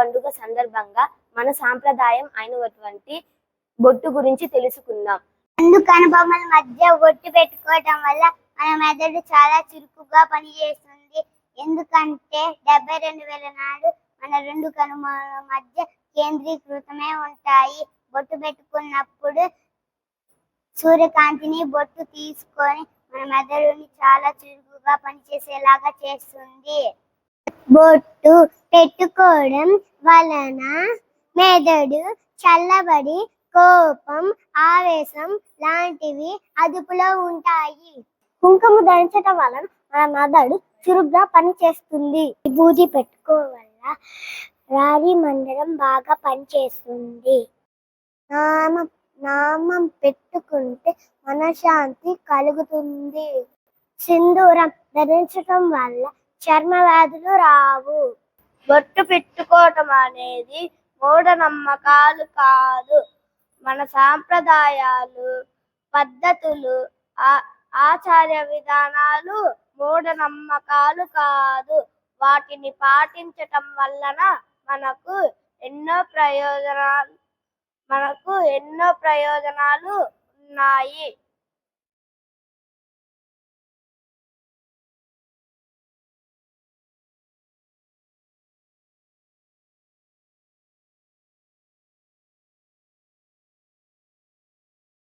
పండుగ సందర్భంగా మన సాంప్రదాయం అయినటువంటి బొట్టు గురించి తెలుసుకుందాం. అందుకు కనుబొమ్మల మధ్య బొట్టు పెట్టుకోవటం వల్ల మన మెదడు చాలా చురుకుగా పనిచేస్తుంది. ఎందుకంటే డెబ్బై రెండు వేల నాడు మన రెండు కనుమల మధ్య కేంద్రీకృతమే ఉంటాయి. బొట్టు పెట్టుకున్నప్పుడు సూర్యకాంతిని బొట్టు తీసుకొని మన మెదడుని చాలా చురుకుగా పనిచేసేలాగా చేస్తుంది. బొట్టు పెట్టుకోవడం వలన మెదడు చల్లబడి కోపం ఆవేశం లాంటివి అదుపులో ఉంటాయి. కుంకుమ దంచడం వలన మన మెదడు చురుగ్గా పనిచేస్తుంది. విభూతి పెట్టుకోవడం వల్ల రారి మండలం బాగా పనిచేస్తుంది. నామం నామం పెట్టుకుంటే మనశ్శాంతి కలుగుతుంది. సింధూరం ధరించడం వల్ల చర్మ వ్యాధులు రావు. బొట్టు పెట్టుకోవటం అనేది మూఢనమ్మకాలు కాదు. మన సాంప్రదాయాలు పద్ధతులు ఆ- ఆచార్య విధానాలు మూఢనమ్మకాలు కాదు. వాటిని పాటించటం వలన మనకు ఎన్నో ప్రయోజనాలు మనకు ఎన్నో ప్రయోజనాలు ఉన్నాయి.